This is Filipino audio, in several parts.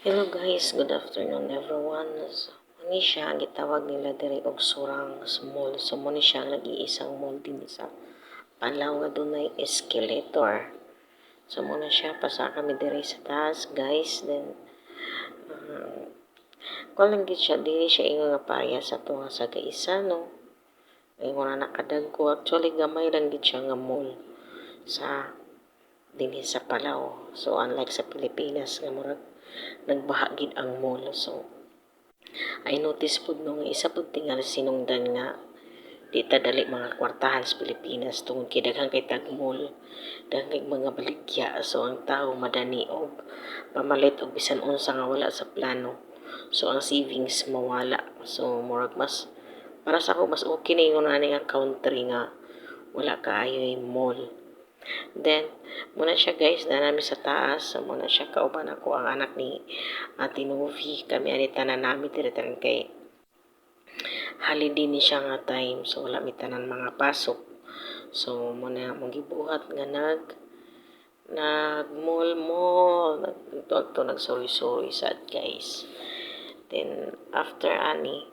Hello guys, good afternoon everyone. So, muni gitawag nila diri og surang mall. So, muni siya ang nag-iisang mall din sa Panlaw nga dunay escalator. So, muna siya, pasa kami diri sa taas, guys. Then, uh, lang siya, dili siya ingo nga paaya sa tunga sa kaisa, no? Ingo na nakadagko. Actually, gamay lang gid siya nga mall sa dinhi sa Palaw. So, unlike sa Pilipinas, nga murag nagbahagid ang mall. So, I notice po nung isa po tingal sinungdan nga. Di ta dali mga kwartahan sa Pilipinas tungod kay daghang kay tag mall daghang mga baligya so ang tao madani og pamalit og bisan unsa nga wala sa plano. So ang savings mawala. So murag mas para sa ako mas okay na yung nga country nga wala kaayo yung mall Then, muna siya guys, na namin sa taas. So, muna siya kauban ako ang anak ni Ate Novi. Kami anita na namin tiritan kay holiday siya nga time. So, wala mi mga pasok. So, muna mong gibuhat nga nag nag mall nag to nag sorry sorry sad guys then after ani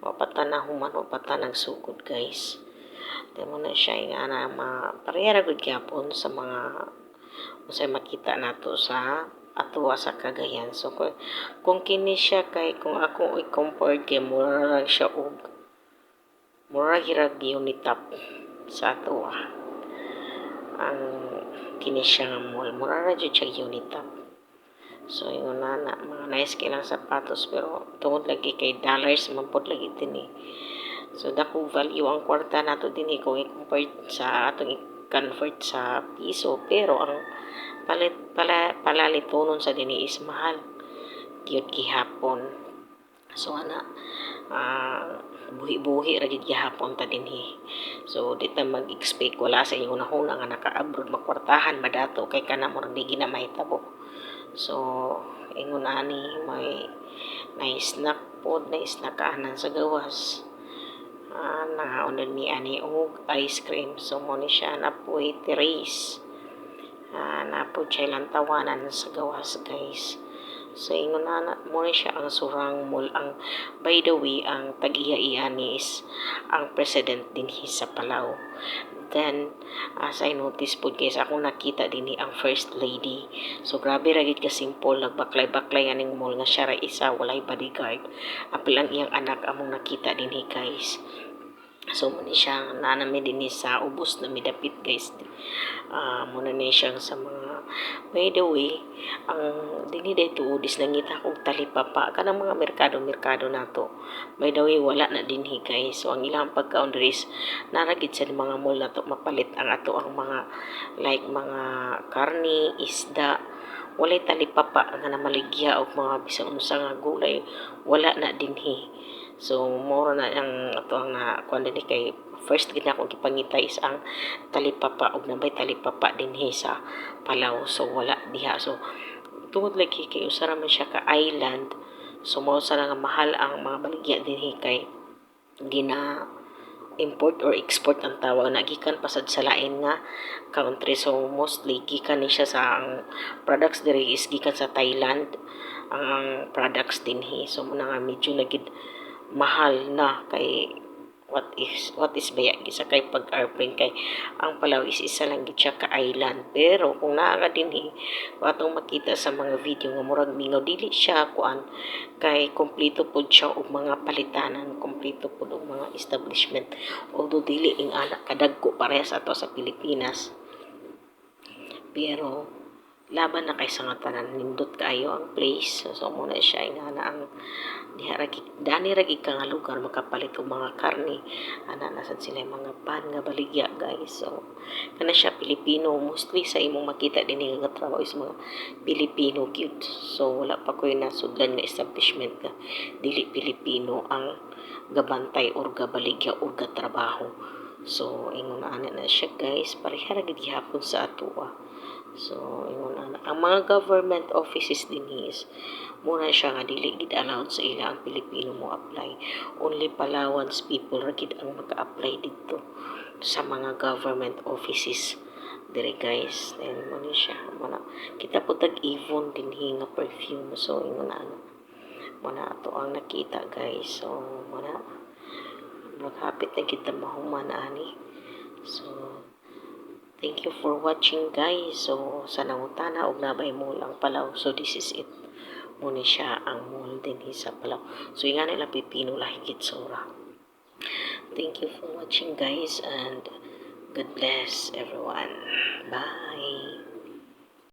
wapata na human wapata nagsugod guys Demo na siya nga na ma parehara gud gyapon sa mga usay makita nato sa atuwa sa Cagayan. So kung, kung kini siya kay kung ako i-compare kay mura lang siya og mura hirag unitap sa atuwa. Ang kini siya nga mall mura ra jud siya unitap. So, yun na, na mga nice kay sapatos pero tungod lagi kay dollars man pod lagi din eh. So, dako value ang kwarta nato din kung i-compare sa atong i-convert sa piso. Pero, ang palit, pala, palalitonon sa din is mahal. Diyot gihapon. So, ana, uh, buhi-buhi ra gid gihapon ta din eh. So, di ta mag-expect wala sa inyo nahuna nga naka-abroad makwartahan madato kay kana mo di gina mahitabo. So, ingon ani may na snack pod na snack anan sa gawas uh, nangaunod mi ani og ice cream. So mo ni siya na po itiris uh, na po siya lang tawanan sa gawas guys so ingon na mo ni siya ang surang mall ang by the way ang tagiya ni is ang president din sa Palau. Then as I notice po guys ako nakita din ni ang first lady. So grabe ra gid ka simple nagbaklay-baklay aning mall nga siya ra isa walay bodyguard. Apil ang iyang anak among nakita din guys So, muna siya, nanami din sa ubos na midapit guys. Uh, muna ni siya sa mga, by the way, ang dini dito udis nangita kong talipapa. Kanang mga merkado-merkado na to. By the way, wala na din guys. So, ang ilang pagkaon is, naragid sa mga mall na to, mapalit ang ato ang mga, like mga karni, isda, walay talipapa nga na maligya o mga bisang unsa nga gulay wala na dinhi So, moro na ang ato ang na kuan din kay first gid akong gipangita is ang talipapa og nabay talipapa dinhi sa Palaw. So, wala diha. So, tungod lagi kay usara man siya ka island. So, mao sa nga mahal ang mga baligya dinhi kay gina import or export ang tawag na gikan pasad sa lain nga country so mostly gikan ni siya sa ang products diri is gikan sa Thailand ang products dinhi so muna nga medyo lagid mahal na kay what is what is baya gisa kay pag airplane kay ang Palaw is isa lang gid ka island. Pero kung naa ka dinhi atong makita sa mga video nga murag mingaw dili siya kuan kay kompleto pud siya og mga palitanan kompleto pud og mga establishment. Although dili ing anak kadagko parehas ato sa Pilipinas. Pero laban na kay sa tanan. Nindot kaayo ang place. So, so muna siya ingana ang diha ragi dani ragi ka nga lugar. Makapalit og mga karne. Ana nasad sila mga pan nga baligya guys. So kana siya Pilipino. Mostly sa imong makita din nga trabaho is mga Pilipino cute. So wala pa ko na sudlan nga establishment nga dili Pilipino ang gabantay or gabaligya or gatrabaho. So ingon ana na siya guys. Pareha ra gid gihapon sa atoa So, ingon ana. Ang mga government offices din is, muna siya nga dili gid allowed sa ila ang Pilipino mo apply. Only Palawans people ra gid ang maka-apply dito sa mga government offices dire guys then mo ni siya muna kita po tag Avon din nga perfume so ingon na ano muna ato ang nakita guys so muna maghapit na kita mahuman ani so thank you for watching guys. So sa nangutana og nabay mo lang palaw. So this is it. Muna siya ang mall din sa palaw. So yung nga nila pipino lahigit sora thank you for watching guys and God bless everyone. Bye